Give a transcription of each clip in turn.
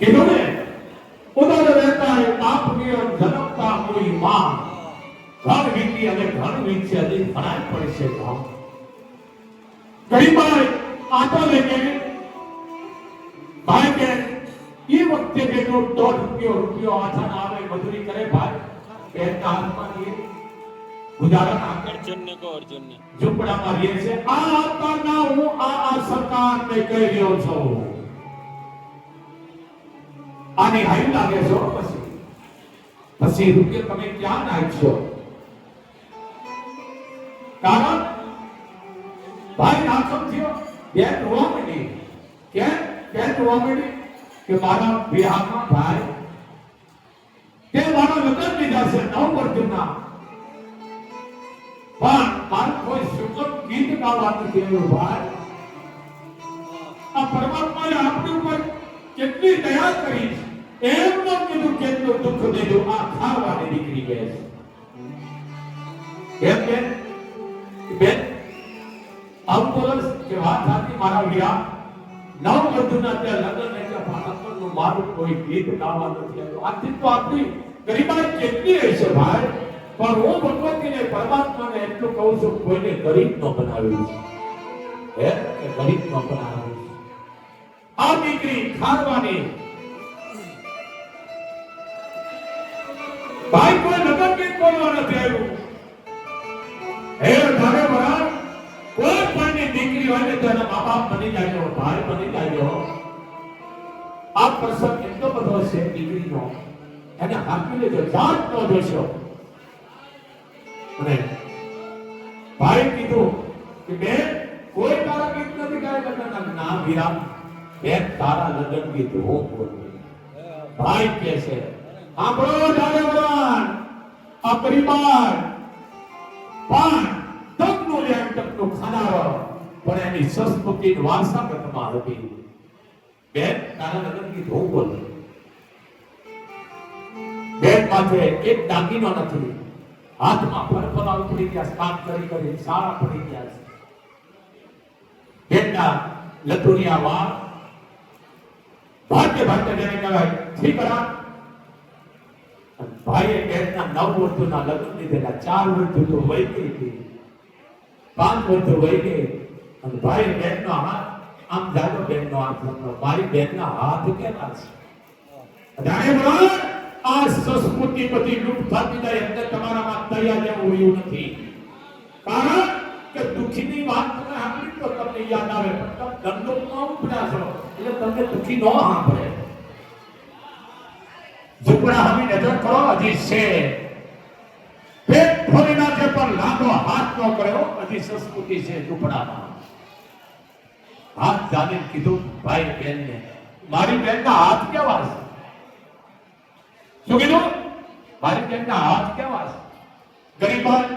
કીધું ને ઉદર રહેતા એ પાપ નિયમ જન્મતા કોઈ માં ઘણ વીતી અને ઘણ વીતી હજી ઘણાય પડશે ગામ ગરીબાઈ આટો લેકે ભાઈ કે એ વખતે જેટલો દોઢ રૂપિયો રૂપિયો આથાને આવે મજૂરી કરે ભાઈ બેનના હાથમાં લઈએ ગુજારા ના કરે. અર્જુનને કહો અર્જુનને ઝૂંપડામાં રહીએ છે આ આપવાના હું આ આ સરકારને કહી રહ્યો છું આની હાઈ લાગે છો પછી. પછી રૂપિયા તમે ક્યાં નાખશો? કારણ ભાઈ નાખમ થયો બેન રોવા માંડી. કેમ? બેન રોવા માંડી કે મારા વિવાહમાં ભાઈ તે મારા લગ્ન લીધા છે નવ વર્ષના. પણ મારું કોઈ સુગમ ગીત ગાવાનું આવ્યું ભાઈ. આ પરમાત્માએ આપણી ઉપર કેટલી દયા કરી છે. એમ ન કીધું કેટલું દુઃખ દીધું, આ ખાવાની દીકરી કહે છે. કેમ કે, બેન આવું બોલો કે વાત સાચી મારા વિરા નવ વધુના ત્યાં લગ્ન એટલે ભારતનું મારું કોઈ ગીત ગાવા નથી આવ્યું. આથી તો આપણી ગરીબાઈ કેટલી હશે ભાઈ? પણ હું ભગવતીને, પરમાત્માને એટલું કહું છું, કોઈને ગરીબ ન બનાવ્યું છે. હે? ગરીબ ન બનાવ્યું આ દીકરી ખારવાની બોલવા નથી હે ધારે કોઈ પણની દીકરી હોય ને તો એના મા બાપ બની જાય ભાઈ બની જાય આ પ્રસંગ એટલો બધો છે દીકરીનો. એને હાકી લેજો, જાત નો જોશો. અને ભાઈ કીધું કે બે કોઈ તારા ગીત નથી ગાય લગ્ન ના વીરા બે તારા લગ્ન ગીત હો ભાઈ કે છે આપણો વરાળ. આ પરિવાર પણ તકનો લેણ તકનો ખાનારો. પણ એની સંસ્કૃતિ વારસાગતમાં હતી. બેન, તારા લગ્ન ગીત હું બોલું. બેન માથે એક દાગીનો નથી. હાથમાં ફરફરા ઉતરી ગયા સ્નાન કરી કરી, સારા પડી ગયા બેનના લતુરિયા વાળ ભાગ્ય ભાગ્ય જેને કહેવાય, ઠીક ભાઈએ બેનના નવ વર્ષોના લગ્ન લીધેલા, ચાર વર્ષ તો વહી ગઈ હતી. પાંચ વર્ષ વહી ગઈ. અને ભાઈ બેનનો હાથ, આમ જાગો બેનનો હાથ લંબો. મારી બેનના હાથ કેવા છે? જાણે આ સંસ્કૃતિ બધી લૂંટ થતી જાય એટલે તમારામાં તૈયાર જેવું રહ્યું નથી. કારણ કે દુઃખીની વાત તમે સાંભળી તો તમને યાદ આવે, પણ તમે ગંદોકમાં ઉપડ્યા છો એટલે તમને દુઃખી ન સાંભળે. ઝૂંપડા નજર કરો, હજી છે. પેટ ફોડી નાખે પણ લાંબો હાથ ન કર્યો, હજી સંસ્કૃતિ છે ઝૂંપડામાં હાથ જાને કીધું, ભાઈ બેનને. મારી બેનના હાથ કેવા છે? શું કીધું? મારી બેનના હાથ કેવા છે? ગરીબાઈ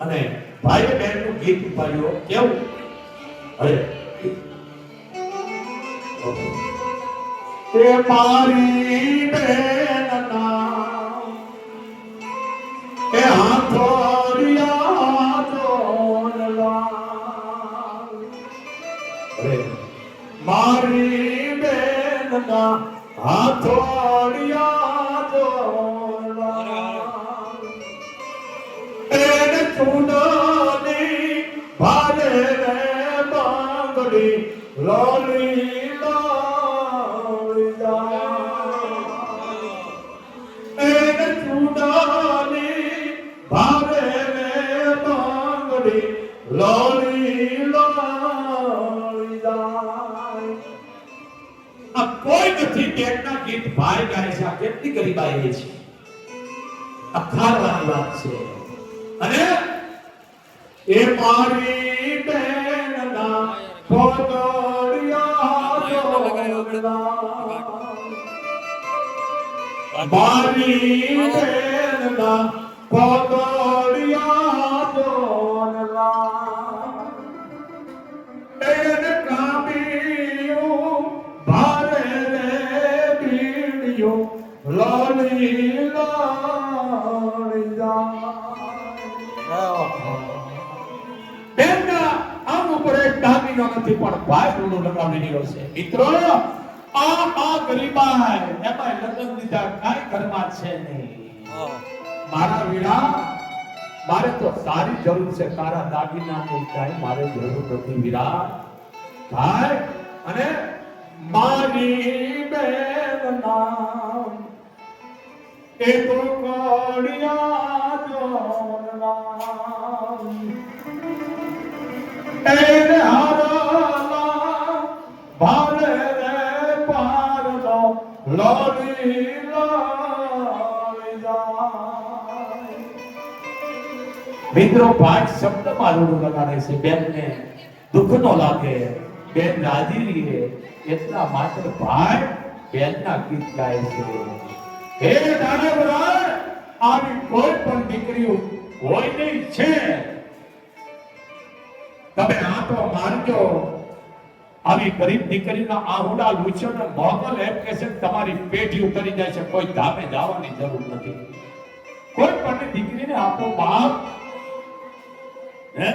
અને ભાઈ બહેનનું ગીત ઉપાડ્યો, કેવું? અરે. તે મારી બેનના એ હાથોડિયા જોનલા મારી બેનના હાથોડિયા જોનલા એને ચૂડાની ભારે રે બાંગડી લોલી કોઈ નથી ગીત ભાઈ ગાય છે. આ કેટલી ગરીબાઈ છે. આ વાત છે. અને એ મારી બેનના પોતડિયા જોડલા. મારી બેનના પોતડિયા દાગીનો નથી, પણ ભાઈ રૂડું છે. મિત્રો, આ આ ગરીબાઈ એમાં છે નહીં. મારા વીણા, મારે તો સારી જરૂર છે, તારા દાગીનાની મારે જરૂર વીરા ભાઈ, અને મારી બેન નામ એ તો કોડિયા જોરનામ એને હારલા ભારે રે પારલો લોરી લાવી જાય મિત્રો પાંચ શબ્દ મારું લગાડે છે બેનને દુઃખ નો લાગે બેન રાજી રહીએ એટલા માત્ર ભાઈ બેનના ગીત ગાય છે આવી કોઈ પણ દીકરીઓ હોય નહીં, છે. તમે આ તો માનજો, આવી ગરીબ દીકરીના આહુડા લૂછો ને મોગલ એમ કે છે તમારી પેઢી ઉતરી જાય છે, કોઈ ધામે જવાની જરૂર નથી. કોઈ પણ દીકરીને આપો બાપ. હે?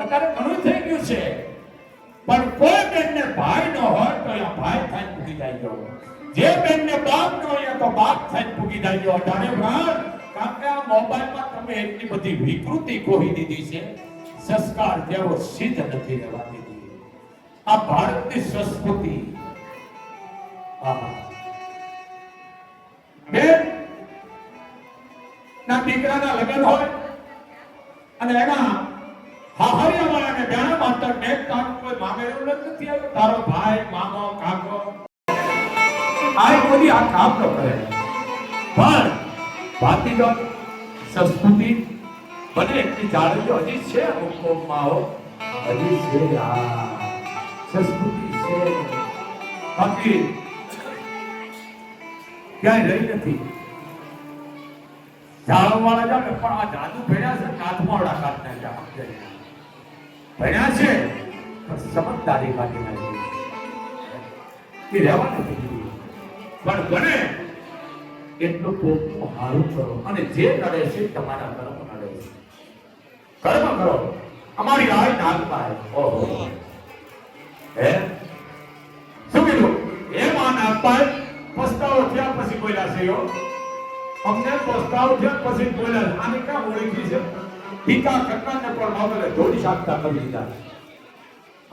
અત્યારે ઘણું થઈ ગયું છે. પણ કોઈ બેનને ભાઈ ન હોય તો અહીંયા ભાઈ થાય પૂગી જાય જે બેનને બાપ દીકરાના લગ્ન હોય અને એના હાહરિયા વાળાને બેણા માસ્ટર ને કામ નથી તારો ભાઈ, મામો, કાકો. આ કોઈ આ કામ ન કરે. પણ ભાતીગત સંસ્કૃતિ બને એટલી જાળવી હજી છે અમુક હજી છે આ. સંસ્કૃતિ છે. બાકી ક્યાંય રહી નથી. જાળવવાળા ને પણ આ જાદુ ભેળ્યા છે કાથમાવડા કાઢ નાખ્યા ભણ્યા છે, પણ સમજદારી કાઢી નાખી એ રહેવા નથી. પણ બને એટલું પોતાનું હારું કરો. અને જે નડે છે તમારા કર્મ નડે છે. કર્મ કરો. અમારી રાહ નાગ પાય ઓહો. હે? શું કીધું? એ માં નાગપાય પસ્તાવો થયા પછી બોલ્યા છે યો અમને પસ્તાવ થયા પછી બોલ્યા. આને ક્યાં ઓળખી છે? ટીકા કરનારને પણ મામલે જોડી શકતા કરી દીધા.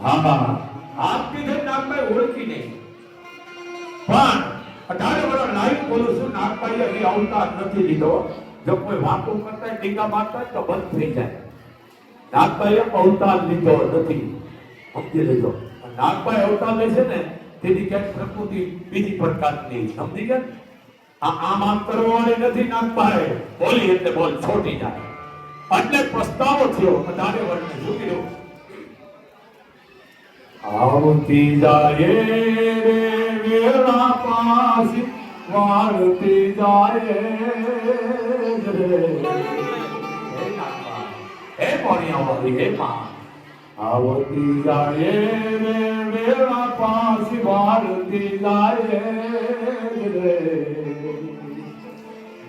હા, બા. આપ કીધે નાગભાઈ ઓળખી નહીં. પણ અઢારે વર્ષ લાઈવ બોલું છું નાગભાઈ હજી આવતા નથી લીધો. જો કોઈ વાતો કરતા ટીકા મારતા તો બંધ થઈ જાય. નાગભાઈએ અવતાર લીધો નથી. સમજી લેજો. નાગભાઈ અવતાર લે છે ને તેની ક્યાંક પ્રકૃતિ બીજી પ્રકારની સમજી ગયા? આ આમ આમ કરવાની નથી નાગભાઈ. બોલી એટલે બોલ છોટી જાય. એટલે પસ્તાવો થયો. અઢારે વર્ષને શું કીધું આવતી જાય રે વેળા પાસી વાળતી જાય રે. હે હે મોણિયાવાળી, હે માં. આવતી જાય રે વેળા પાસી વાળતી જાય રે.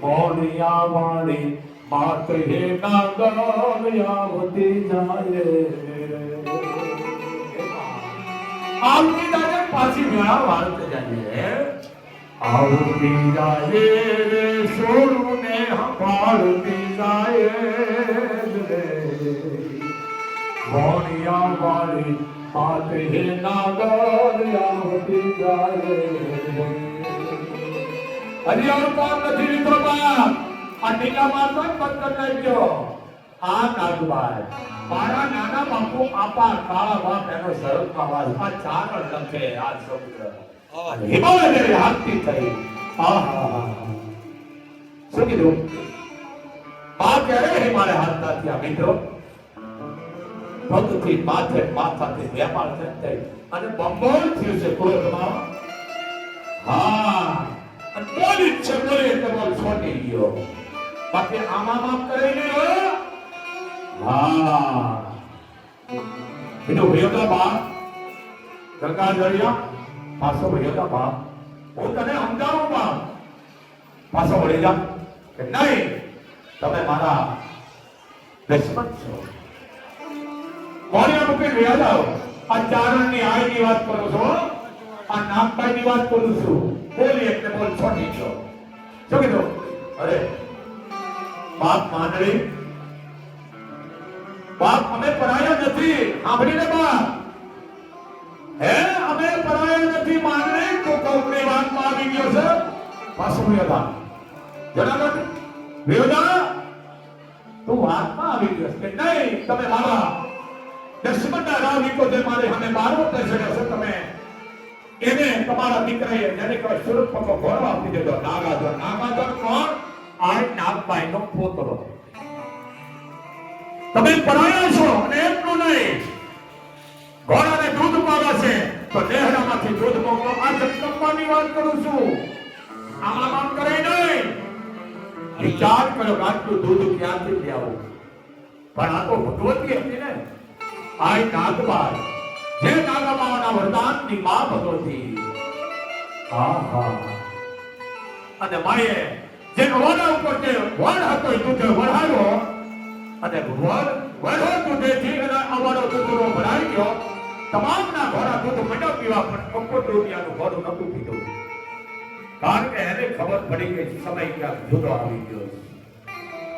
મોણિયાવાળી માત હે નાગર આવતી જાય રે. આવતી જાય પાછી મેળા વાળતે જઈએ. આવતી જાય રે સોનું ને હંભાળતી જાય રે. મોણિયા વાળી હાથ હે નાગર આવતી જાય હરિયાળ અવતાર નથી લીધો બાપ આ ટીકામાં તો બંધ કરી નાખજો આ નાગભાઈ મારા નાના બાપુ આપા કાળા બાપ એનો સરળ આવાજ આ ચાર લખે આ શબ્દ હિમાલય હાથથી થઈ. આહા શું કીધું? બા ક્યારે હિમાલય હાથના થયા મિત્રો. પગથી માથે માથાથી વેપાર થઈ અને બંબોળ થયું છે ક્રોધમાં હા. અને બોલી છે બોલી તમારો છોટી ગયો. બાકી આમાં માપ કરી લ્યો હા. બીજું ભૈયો બા ગંગા દરિયા પાછો ભૈયો બા હું તને સમજાવું બા પાછો વળી જા. કે નહીં, તમે મારા દુશ્મન છો. કોણિયા મૂકી રહ્યા જાઓ. આ ચારણની આયની વાત કરું છો આ નાગભાઈની વાત કરું છું. બોલી એટલે બોલ છોટી ગયો શું કીધું? અરે, બાપ માંડળી બાપ અમે પરાયા નથી, સાંભળીને બાપ. હે, અમે પરાયા નથી, માનને તો કૌકની વાતમાં આવી ગયો છે. પાછો વિરોધા જનાગઢ વિરોધા તું વાતમાં આવી ગયો છે. નહીં, તમે મારા દશમનના રાવ જે મારે સામે મારો તે છે તમે એને તમારા દીકરાએ જેને કહેવાય સુરત પકો ઘોડો આપી દીધો. નાગાધર નાગાધર કોણ? આ નાગભાઈ નો પોતરો. તમે પરાયા છો અને એટલું નહીં. ઘોડાને દૂધ પાવે છે. તો લેહડામાંથી દૂધ મોકલો. આ જગદંબાની વાત કરું છું. આમાં કામ કરે નહીં. વિચાર કરો આટલું દૂધ ક્યાંથી લાવું પણ આ તો ભગવતી હતી ને. આ નાગબાર જે નાગમાના વરદાનની માં ભગવતી. હા અને માએ જે ઓના ઉપર જે વડ હતો એ દૂધ વઢાયો અને વડ વડો દૂધેથી અને અમારો દૂધનો ભરાઈ ગયો. તમામના ઘોડા દૂધ મંડપ પીવા પણ અકોટ રૂપિયાનું ઘોડું નતું પીધું. કારણ કે એને ખબર પડી કે સમય ક્યાં જુદો આવી ગયો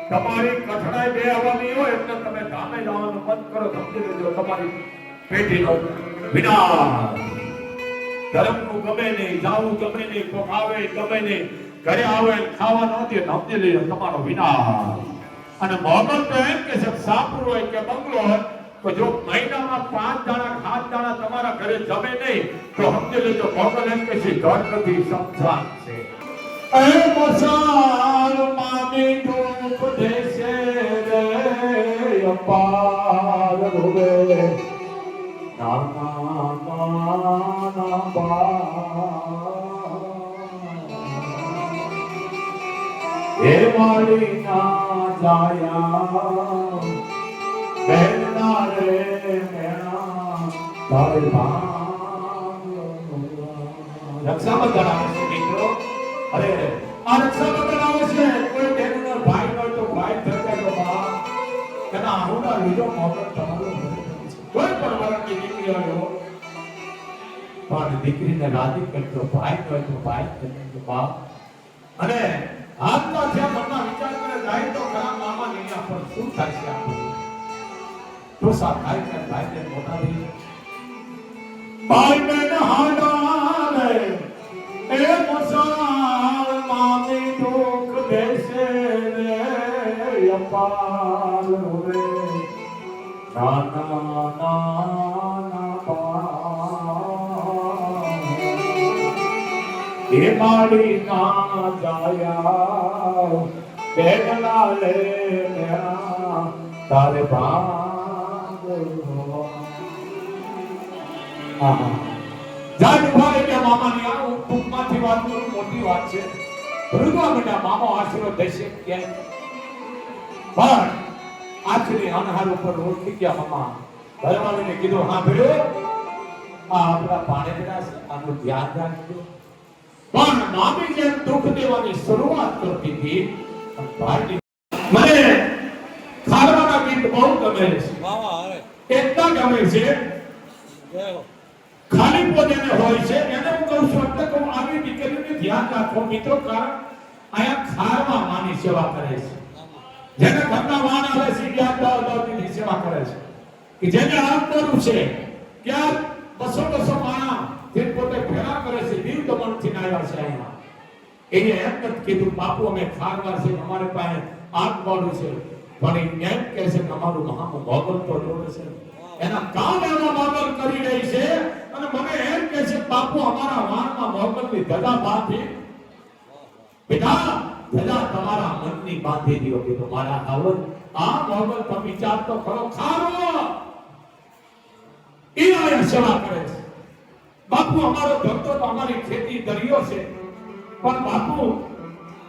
તમારી કઠણાઈ બે આવવાની હોય એટલે તમે ધામે જવાનું બંધ કરો સમજી લેજો તમારી પેઢીનો વિનાશ. ધર્મનું ગમે નહીં જાવું ગમે નહીં કોક આવે ગમે નહીં ઘરે આવે ખાવા ન દે સમજી લેજો તમારો વિનાશ. અને મોગલ તો એમ કે છે સાપુર હોય કે બંગલો હોય તો જો મહિનામાં પાંચ દાણા સાત દાણા તમારા ઘરે જમે નહીં, તો સમજી લેજો મોગલ એમ કે છે ઘર નથી સમજાન છે. એ મસાલ મામી ધૂપ દેશે રે અપાર હોવે નાના મારી ના જાયા બેના રે આવે છે આ રક્ષાબંધન આવે છે કોઈ બહેનનો ભાઈ હોય તો ભાઈ થશે તો બા તેના આહુના લીધો મોકલ તમારો કોઈ પણ વર્ગની દીકરી હોય પણ દીકરીને રાજી કરતો ભાઈ હોય તો ભાઈ થશે તો બા અને હાથમાં જ્યાં મનમાં વિચાર પણ શું થાય છે આપણું તો સા થાય કે ભાઈ ને મોટા થઈ ભાઈ બેન હાડાલે એ મસાલ દુઃખ દેશે રે માડી ના જાયા બેગલા લે તારે ભાગ આહા જાત ભાઈ કે મામાની આ ટૂંકમાંથી વાત કરું મોટી વાત છે ભૃગવા બેટા મામો આશીર્વાદ દેશે ક્યાંય પણ આખરી અનહાર ઉપર ઓળખી ગયા મામા ઘરવાળીને કીધું હા ભેડો આ આપણા પાણેતરા છે આનું ધ્યાન રાખજો પણ મામી જેમ દુઃખ દેવાની શરૂઆત કરતી હતી મને ખારવાના ગીત બહુ ગમે છે. એટલા ગમે છે. ખાલી પોતાને હોય છે. એને હું કહું છું અત્યારે કહું આવી દીકરીને ધ્યાન રાખો. મિત્રો કારણ અહીંયા ખારમાં માની સેવા કરે છે. જેને ઘરના વાન આવે છે ત્યાં દાવ દાવની સેવા કરે છે. કે જેને આમ કરવું છે ત્યાં બસો બસો માણા જે પોતે ભેળા કરે છે દીવ દમણથી આવ્યા છે અહીંયા. એને એમ નથી કીધું, બાપુ, અમે ખારવાર છે અમારે પાસે આગ મોડું છે. પણ એમ કહે છે કે અમારું મહામો મોગલ તો જોડે છે. એના કામ એમાં મોગલ કરી રહી છે અને મને એમ કહે છે, બાપુ, અમારા વાણમાં મોગલની ધજા બાંધી. બેટા ધજા તમારા મનની બાંધી દીધો કે તમારા આવત આ મોગલ તમે વિચાર તો ખરો ખારો. એ આયા સેવા કરે છે. બાપુ, અમારો ધંધો તો અમારી ખેતી દરિયો છે. પણ બાપુ,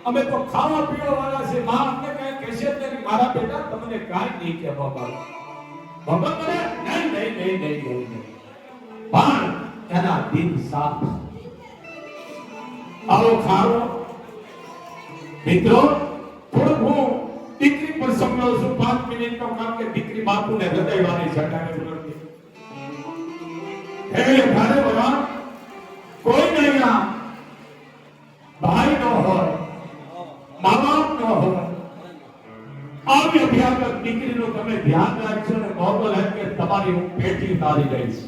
અમે તો ખાવા પીવા વાળા છે માં અમને કઈ કહેશે જ મારા બેટા, તમને કાંઈ નહીં કે બાબા ભગવાન મને, નહીં નહીં નહીં નહીં નહીં. પણ એના દિલ સાફ આવો ખારો મિત્રો થોડું હું દીકરી પર સમજાવું છું. પાંચ મિનિટ નો કામ કે દીકરી હૃદય વાળી જટાને બોલતી. હે ભારે ભગવાન. કાઢશો ને મોકો એમ કે તમારી હું પેટી ઉતારી દઈશ.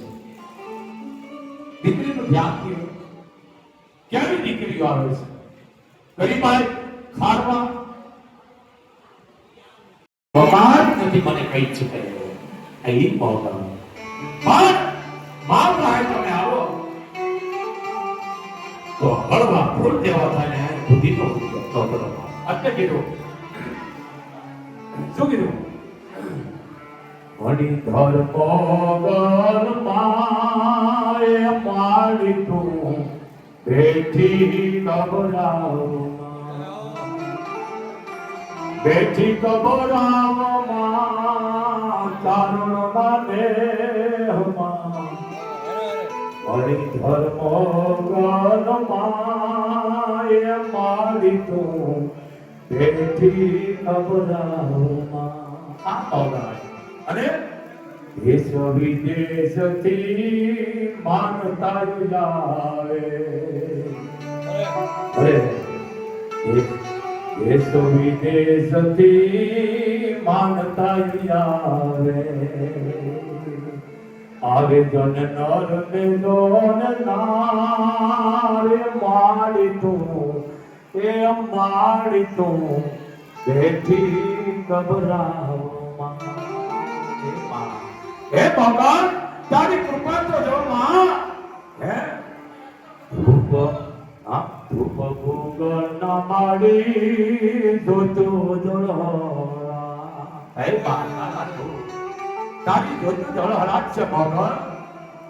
દીકરીનું ધ્યાન કર્યું કેવી દીકરીઓ આવે છે? ગરીબાઈ, ખાડવા. પગાર નથી મને જ કર્યો અહીં પગાર પણ માર રાય તમે આવો. તો હળવા ફૂલ દેવા થાય ને બુદ્ધિ તો. એટલે કીધું. શું કીધું? વડી ધર્મ માય પાડી તું. બેઠી કબરાવમાં બેઠી કબરાવમાં તારણ માને વળી ધર્મ માય પાડી તું બેઠી કબરાવમાં આ પગાર અને દેશ વિદેશથી માનતા લાવે દેશ વિદેશથી માનતા આવે આવે જન નર ને દોન નારે માડી એ માડી તું બેઠી માં. હે ભગવાન, તારી કૃપા તો જો માં. હે? ધૂપ આ ધૂપ ભૂગલ ના માડી ધોતો દોડા હે માં, તારી જોતો ધોતો દોડા છે ભગવાન.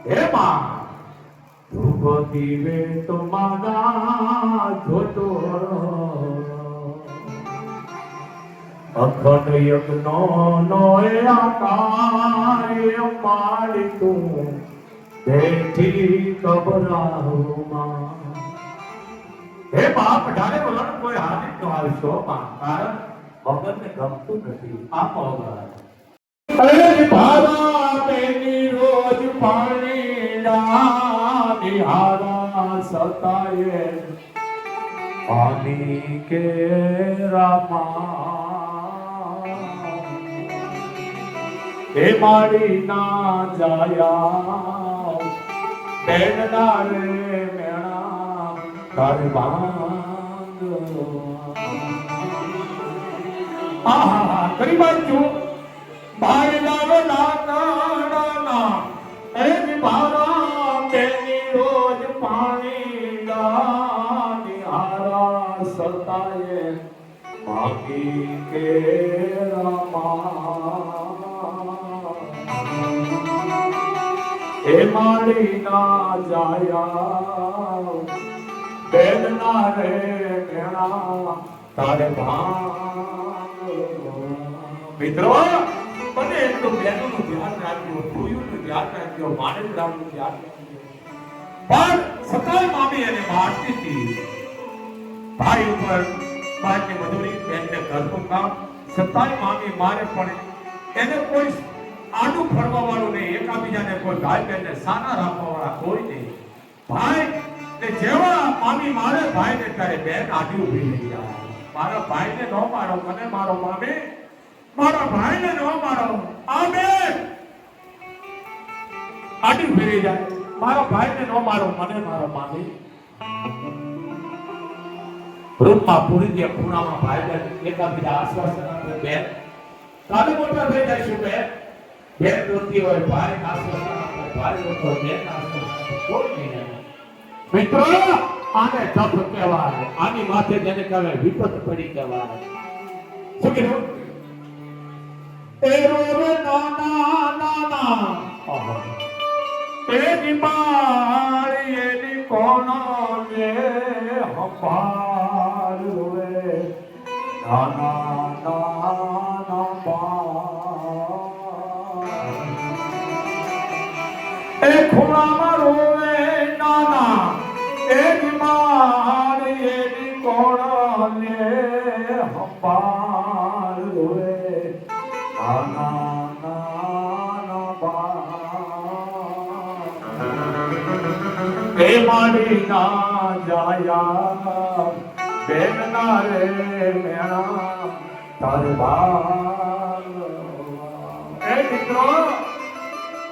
હે માં. ધૂપ દીવે તો માના ધોતો અખંડ યજ્ઞ નો આકાય પાડી તું બેઠી કબરાહુમાં હે બાપ ઢાલે બોલાણ કોઈ હારી નો આવશો માં કારણ ભગતને ગમતું નથી. આ અરે ભારા તેની રોજ પાણી ના નિહારા સતાયે. પાણી કે રામા હે મારી ના જાયા. બેન ના રે મેણા તારે બાંગ આહા કરી બાજુ ભાઈ લાવે લાકડા ના એ વિભારા બેની રોજ પાણી દાની હારા સતાયે. માગી કે રમા એ મારી ના જાયા. બેન ના રે મેણા તારે મિત્રો, બને એટલું બહેનોનું ધ્યાન રાખજો, ભૂયુનું ધ્યાન રાખજો નું ધ્યાન પણ સતાય મામી એને મારતી હતી ભાઈ ઉપર ભાઈની મજૂરી બેનને ઘરનું કામ. સતાય મામી મારે પણ એને કોઈ આડું ફરવા વાળું નહીં, એકાબીજાને કોઈ ભાઈ બહેનને સાના રાખવા વાળા કોઈ નહીં. ભાઈ કે જેવા મામી મારે ભાઈ ને ત્યારે બેન આડી ઊભી રહી જાય. મારા ભાઈને ન મારો, મને મારો મામી મારા ભાઈને ન મારો આમે આડી ઊભી રહી જાય. મારા ભાઈને ન મારો, મને મારો મામી રૂપમાં પૂરી દે ખૂણામાં ભાઈ બહેન, એકાબીજા આશ્વાસન આપે બેન કાલે મોટા થઈ શું, બેન? બેન રોતી હોય, ભારે આશ્વાસન ભારે લોકો આશ્વાસન આપે કોઈ મિત્રો, આને તપ કહેવાય, આની માથે જેને કહેવાય વિપત પડી કહેવાય. શું કીધું? એ રોવે નાના નાના. એ એની માળી એની કોનો લે હંભાળવે નાના નાના એ ખૂણામાં રોવે નાના એની માળી એની કોણ લે હંભાળવે રોવે. નાના બા એ મારી ના જાયા બેન ના રે મેણા, તાર ભાગ એ મિત્રો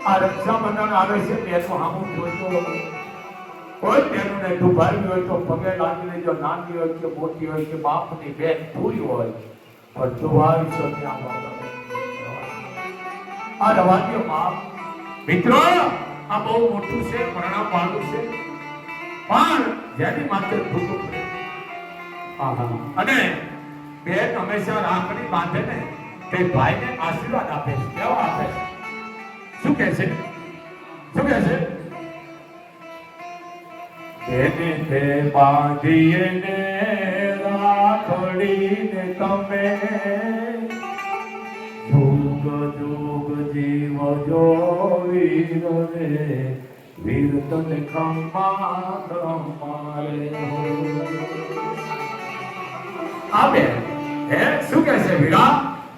આ રક્ષાબંધન આવે છે બેનો હામું જોજો કોઈ બેનું ને દુભાવી હોય તો પગે લાગી લેજો નાની હોય કે મોટી હોય કે બાપની બેન પૂરી હોય. પણ દુભાવી છો ત્યાં બાપ આ રવાજો બાપ. મિત્રો આ બહુ મોટું છે પરણા પાડું છે. પણ જેની માત્ર ભૂખ. અને બેન હંમેશા રાખડી બાંધે ને તે ભાઈને આશીર્વાદ આપે છે કેવા આપે છે? શું કહે છે? શું કહે છે? તેને તે બાંધીએ ને રાખડીને તમે જુગ જુગ જીવ જો વીર રે વીર તને ખમારે આવે હે? શું કહે છે? વીરા?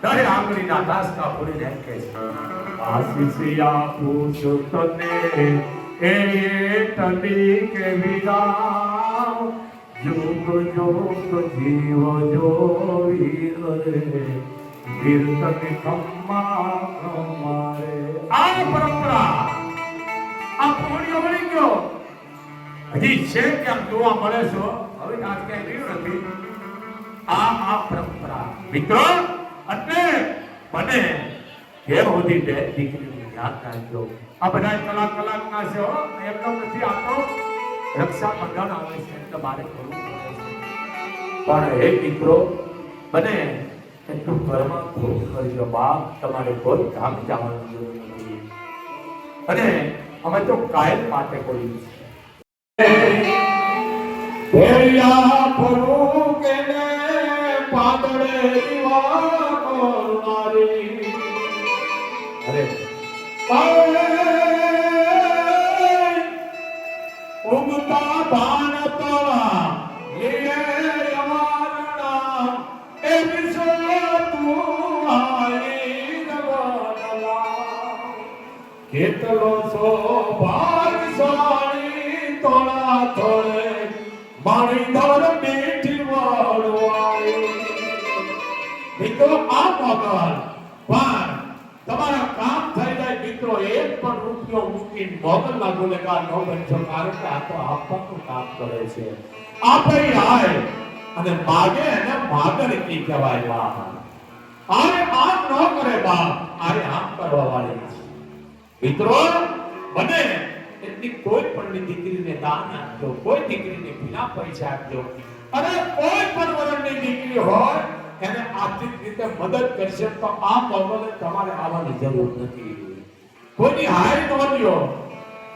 તારે આંગળીના દાસ ફોડીને એમ કહે છે. આશીષ આપું છું તને એ તની કે વીરા જોગ જોગ જીવ જો રે વીર ખમ્મા ખમારે આ પરંપરા આ પોણીઓ બની ગયો હજી છે કેમ જોવા મળે છો હવે આજ કઈ રહ્યું નથી. આ આ પરંપરા. મિત્રો અને બને હે હોતી બે દીકરીની યાદ રાખજો. આ બધા કલાક કલાક ના છે હો. એકદમ નથી રક્ષા રક્ષાબંધન આવે છે. એટલે મારે કરવું પણ હે દીકરો બને એટલું ઘરમાં ખૂબ કરજો બાપ. તમારે કોઈ ધામ જવાનું જરૂર નથી. અને અમે તો કાયમ માટે કોઈ ભેળિયા ફરું કે પાતળે પાદળે મોગલ પણ તમારા કામ થઈ જાય મિત્રો, એક પણ રૂપિયો મૂકી મોગલ ના ગુનેગાર ન બનશો કારણ કે આ તો આપવાનું કામ કરે છે. આપણી હાય અને માગે એને માગર કી કહેવાય વાહ આરે આમ ન કરે બાપ, આરે આમ કરવા વાળી છે. મિત્રો બને એટલી કોઈ પણ દીકરીને દાન આપજો, કોઈ દીકરીને બિના પૈસા આપજો. અને કોઈ પણ વરણની દીકરી હોય એને આર્થિક રીતે મદદ કરશે તો આ મોગલે તમારે આવવાની જરૂર નથી. કોઈની હાય ન લ્યો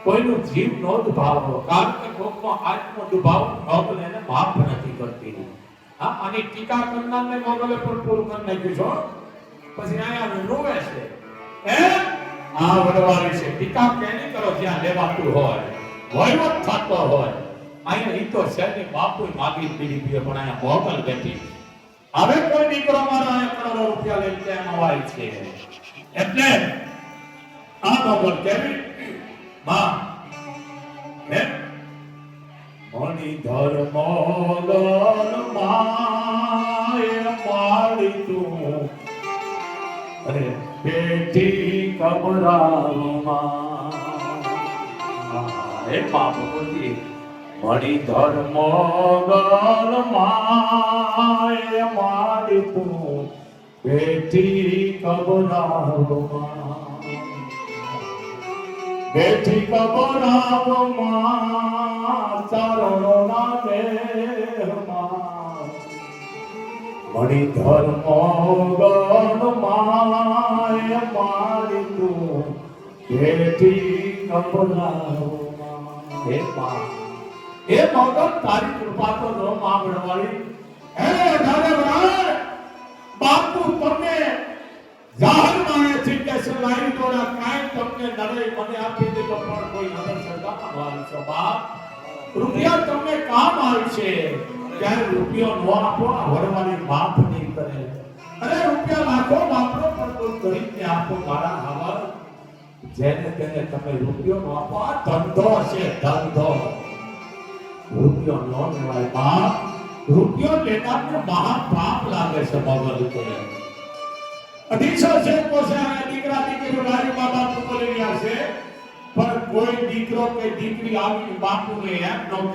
કોઈનું જીવ ન દુભાવો કારણ કે કોકનો આત્મો દુભાવ મોગલ એને માફ નથી કરતી. હા, આની ટીકા કરનારને મોગલે પણ પૂરું કરી નાખ્યું છો પછી અહીંયા રોવે છે. એ આ વડવાળી છે. ટીકા કેની કરો? જ્યાં લેવાતું હોય, વહીવટ થતો હોય. અહીંયા ઈ તો છે ને બાપુ માગી પીએ પણ અહીંયા મોકલ બેઠી હવે કોઈ દીકરો મારા કરોડો રૂપિયા લઈને ત્યાં અવાય છે. એટલે આ બાબત કેવી? માં હે? મણિ ધર્મ માય પાડી તું. અરે બેટી કબરામાં હે બાપુજી મણી ધર્મ ગર માય મારી તું બેઠી કબરામાં બેઠી કબરામાં ચરણો ના દેહમાં મણિ ધર્મ ગર માય મારી તું બેઠી કપડાઓમાં હે મા. હે મગન તારી કૃપા તો નો માગણવાળી. હે ધારે વરાય બાપુ તમને જાહેર માણે છે કે સલાઈ દોડા કાંઈ તમને નડે મને આપી દીધો પણ કોઈ નદર સરદા વાળી છો બાપ રૂપિયા તમને કામ આવશે ત્યારે રૂપિયો નો આપો, આ વડવાની માફ નહીં કરે. અરે રૂપિયા લાખો વાપરો પણ કોઈ ગરીબને આપો મારા હવર જેને તેને તમે રૂપિયો નો આપો, આ ધંધો છે, ધંધો. રૂપિયો નો લેવાય. બાપ રૂપિયો લેનારને મહા પાપ લાગે છે બાબા ઉપર અઢીસો છે પોસાય દીકરા, દીકરીઓ, લારી મા બાપ બોલી રહ્યા છે પણ કોઈ દીકરો કે દીકરી આવીને બાપુને એમ ન